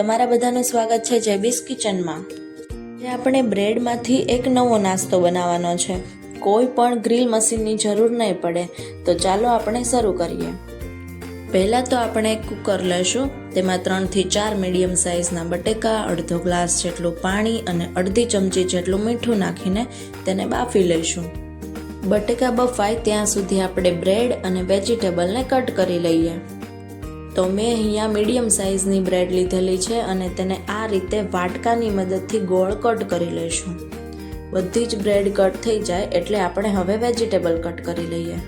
તમારા બધાનું સ્વાગત છે જેબીસ કિચનમાં. જે આપણે બ્રેડમાંથી એક નવો નાસ્તો બનાવવાનો છે. કોઈ પણ ગ્રીલ મશીનની જરૂર નહીં પડે. તો ચાલો આપણે શરૂ કરીએ. પહેલાં તો આપણે એક કુકર લઈશું. તેમાં ત્રણથી ચાર મીડિયમ સાઇઝના બટેકા, અડધો ગ્લાસ જેટલું પાણી અને અડધી ચમચી જેટલું મીઠું નાખીને તેને બાફી લઈશું. બટેકા બફાય ત્યાં સુધી આપણે બ્રેડ અને વેજીટેબલને કટ કરી લઈએ. તો મેં અહીંયા મીડિયમ સાઇઝની બ્રેડ લીધેલી છે અને તેને આ રીતે વાટકાની મદદથી ગોળ કટ કરી લઈશું. બધી જ બ્રેડ કટ થઈ જાય એટલે આપણે હવે વેજીટેબલ કટ કરી લઈએ.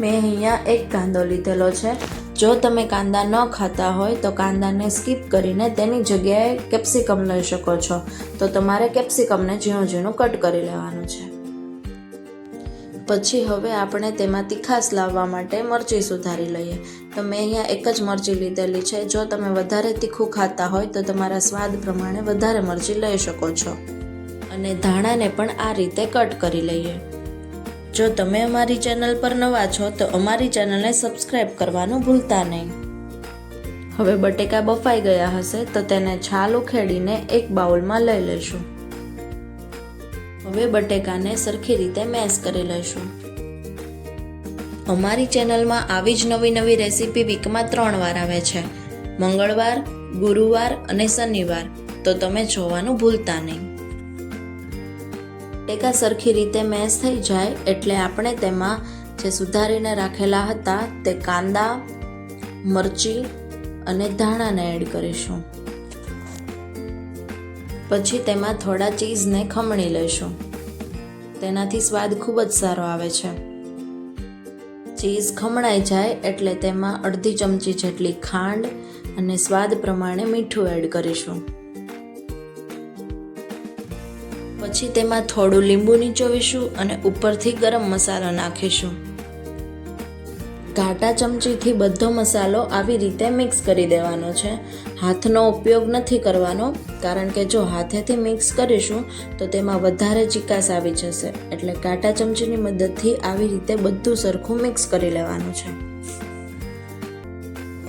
મેં અહીંયા એક કાંદો લીધેલો છે. જો તમે કાંદા ન ખાતા હોય તો કાંદાને સ્કીપ કરીને તેની જગ્યાએ કેપ્સિકમ લઈ શકો છો. તો તમારે કેપ્સિકમને ઝીણું ઝીણું કટ કરી લેવાનું છે. પછી હવે આપણે તેમાં તીખાસ લાવવા માટે મરચી સુધારી લઈએ. તો મેં અહીંયા એક જ મરચી લીધેલી છે. જો તમે વધારે તીખું ખાતા હોય તો તમારા સ્વાદ પ્રમાણે વધારે મરચી લઈ શકો છો. અને ધાણાને પણ આ રીતે કટ કરી લઈએ. જો તમે અમારી ચેનલ પર નવા છો તો અમારી ચેનલને સબસ્ક્રાઈબ કરવાનું ભૂલતા નહીં. હવે બટેકા બફાઈ ગયા હશે તો તેને છાલ ઉખેડીને એક બાઉલમાં લઈ લઈશું. હવે બટેકાને સરખી રીતે મેશ કરી લઈશું. અમારી ચેનલમાં આવી જ નવી નવી રેસીપી વીકમાં ત્રણ વાર આવે છે. મંગળવાર, ગુરુવાર અને શનિવાર. તો તમે જોવાનું ભૂલતા નહીં. ટેકા સરખી રીતે મેશ થઈ જાય એટલે આપણે તેમાં જે સુધારીને રાખેલા હતા તે કાંદા, મરચી અને ધાણાને એડ કરીશું. પછી તેમાં થોડા ચીઝને ખમણી લઈશું. તેનાથી સ્વાદ ખૂબ જ સારો આવે છે. ચીઝ ખમણાઈ જાય એટલે તેમાં અડધી ચમચી જેટલી ખાંડ અને સ્વાદ પ્રમાણે મીઠું એડ કરીશું. પછી તેમાં થોડું લીંબુ નીચોવીશું અને ઉપરથી ગરમ મસાલો નાખીશું. ઘાટા ચમચીથી બધો મસાલો આવી રીતે મિક્સ કરી દેવાનો છે. હાથનો ઉપયોગ નથી કરવાનો, કારણ કે જો હાથેથી મિક્સ કરીશું, તો તેમાં વધારે ચિકાસ આવી જશે. એટલે કાંટા ચમચીની મદદથી આવી રીતે બધું સરખું મિક્સ કરી લેવાનું છે.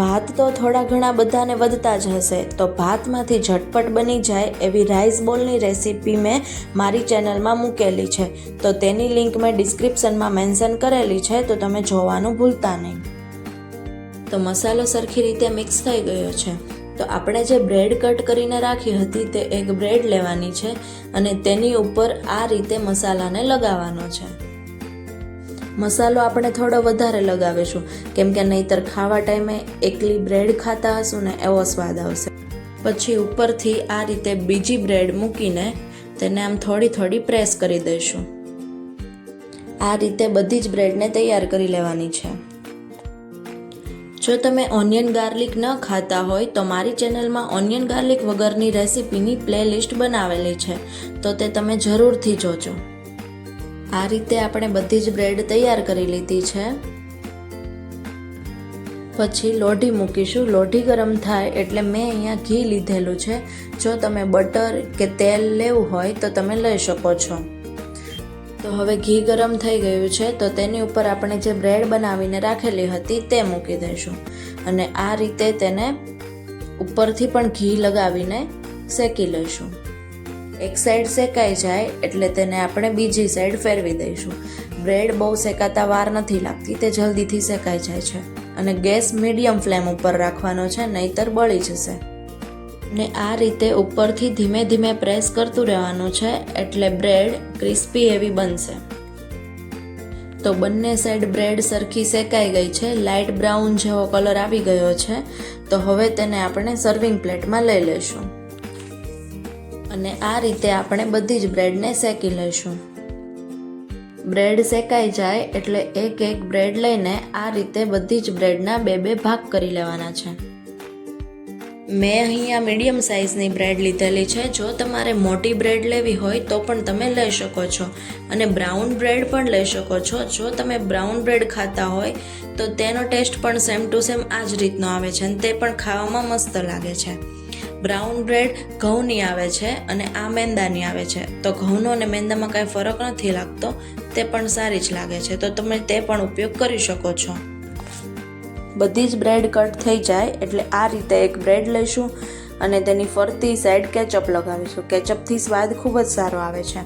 ભાત તો થોડા ઘણા બધાને વધતા જ હશે, તો ભાતમાંથી ઝટપટ બની જાય એવી રાઈસ બોલની રેસીપી મેં મારી ચેનલમાં મૂકેલી છે. તો તેની લિંક મેં ડિસ્ક્રિપ્શનમાં મેન્શન કરેલી છે, તો તમે જોવાનું ભૂલતા નહીં. તો મસાલો સરખી રીતે મિક્સ થઈ ગયો છે. તો આપણે જે બ્રેડ કટ કરીને રાખી હતી તે એક બ્રેડ લેવાની છે અને તેની ઉપર આ રીતે મસાલાને લગાવવાનો છે. મસાલો આપણે થોડો વધારે લગાવીશું. કેમ કે નહીતર ખાવા ટાઈમે એકલી બ્રેડ ખાતા હશું ને એવો સ્વાદ આવશે. પછી ઉપરથી આ રીતે બીજી બ્રેડ મૂકીને તેને આમ થોડી થોડી પ્રેસ કરી દઈશું. આ રીતે બધી જ બ્રેડને તૈયાર કરી લેવાની છે. જો તમે ઓનિયન ગાર્લિક ન ખાતા હોય તો મારી ચેનલમાં ઓનિયન ગાર્લિક વગરની રેસીપીની પ્લેલિસ્ટ બનાવેલી છે. તો તે તમે જરૂરથી જોજો. આ રીતે આપણે બધી જ બ્રેડ તૈયાર કરી લીધી છે. પછી લોઢી મૂકીશું. લોઢી ગરમ થાય એટલે મેં અહીંયા ઘી લીધેલું છે. જો તમે બટર કે તેલ લેવું હોય તો તમે લઈ શકો છો. તો હવે ઘી ગરમ થઈ ગયું છે. તો તેની ઉપર આપણે જે બ્રેડ બનાવીને રાખેલી હતી તે મૂકી દઈશું. અને આ રીતે તેને ઉપરથી પણ ઘી લગાવીને શેકી લઈશું. એક સાઈડ શેકાઈ જાય એટલે તેને આપણે બીજી સાઈડ ફેરવી દઈશું. બ્રેડ બહુ શેકાતા વાર નથી લાગતી, તે જલ્દીથી શેકાઈ જાય છે. અને ગેસ મીડિયમ ફ્લેમ ઉપર રાખવાનો છે, નહીતર બળી જશે. ને આ રીતે ઉપરથી ધીમે ધીમે પ્રેસ કરતું રહેવાનું છે, એટલે બ્રેડ ક્રિસ્પી એવી બનશે. તો બંને સાઈડ બ્રેડ સરખી શેકાઈ ગઈ છે લાઇટ બ્રાઉન જેવો કલર આવી ગયો છે, તો હવે તેને આપણે સર્વિંગ પ્લેટમાં લઈ લઈશું. અને આ રીતે આપણે બધી જ બ્રેડને શેકી લઈશું. બ્રેડ શેકાઈ જાય એટલે એક એક બ્રેડ લઈને આ રીતે બધી જ બ્રેડના બે બે ભાગ કરી લેવાના છે. મેં અહીંયા મીડિયમ સાઇઝની બ્રેડ લીધેલી છે. જો તમારે મોટી બ્રેડ લેવી હોય તો પણ તમે લઈ શકો છો અને બ્રાઉન બ્રેડ પણ લઈ શકો છો. જો તમે બ્રાઉન બ્રેડ ખાતા હોય તો તેનો ટેસ્ટ પણ સેમ ટુ સેમ આ જ રીતનો આવે છે અને તે પણ ખાવામાં મસ્ત લાગે છે. બ્રાઉન બ્રેડ ઘઉંની આવે છે અને આ મેંદાની આવે છે. તો ઘઉંનો અને મેંદામાં કાંઈ ફરક નથી લાગતો, તે પણ સારી જ લાગે છે. તો તમે તે પણ ઉપયોગ કરી શકો છો. બધી જ બ્રેડ કટ થઈ જાય એટલે આ રીતે એક બ્રેડ લઈશું અને તેની ફરતી સાઈડ કેચઅપ લગાવીશું. કેચઅપથી સ્વાદ ખૂબ જ સારો આવે છે.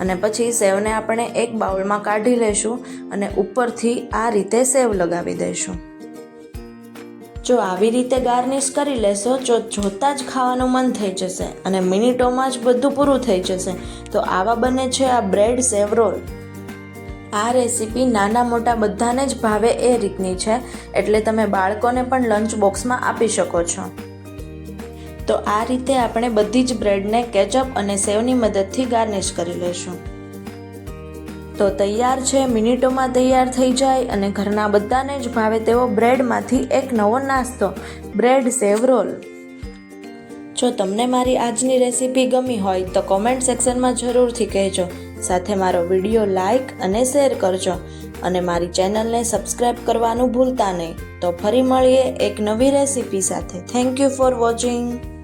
અને પછી સેવને આપણે એક બાઉલમાં કાઢી લઈશું અને ઉપરથી આ રીતે સેવ લગાવી દઈશું. જો આવી રીતે ગાર્નિશ કરી લેશો, જો જોતાં જ ખાવાનું મન થઈ જશે અને મિનિટોમાં જ બધું પૂરું થઈ જશે, તો આવા બને છે આ બ્રેડ સેવ રોલ. આ રેસીપી નાના મોટા બધાને જ ભાવે એ રીતની છે, એટલે તમે બાળકોને પણ લંચ બોક્સમાં આપી શકો છો. તો આ રીતે આપણે બધી જ બ્રેડને કેચઅપ અને સેવની મદદથી ગાર્નિશ કરી લઈશું તો તૈયાર છે, મિનિટોમાં તૈયાર થઈ જાય અને ઘરના બધાને જ ભાવે તેવો બ્રેડમાંથી એક નવો નાસ્તો, બ્રેડ સેવ રોલ. જો તમને મારી આજની રેસીપી ગમી હોય તો કોમેન્ટ સેક્શનમાં જરૂરથી કહેજો. સાથે મારો વીડિયો લાઈક અને શેર કરજો. અને મારી ચેનલને સબસ્ક્રાઈબ કરવાનું ભૂલતા નહીં. તો ફરી મળીએ એક નવી રેસીપી સાથે. Thank you for watching.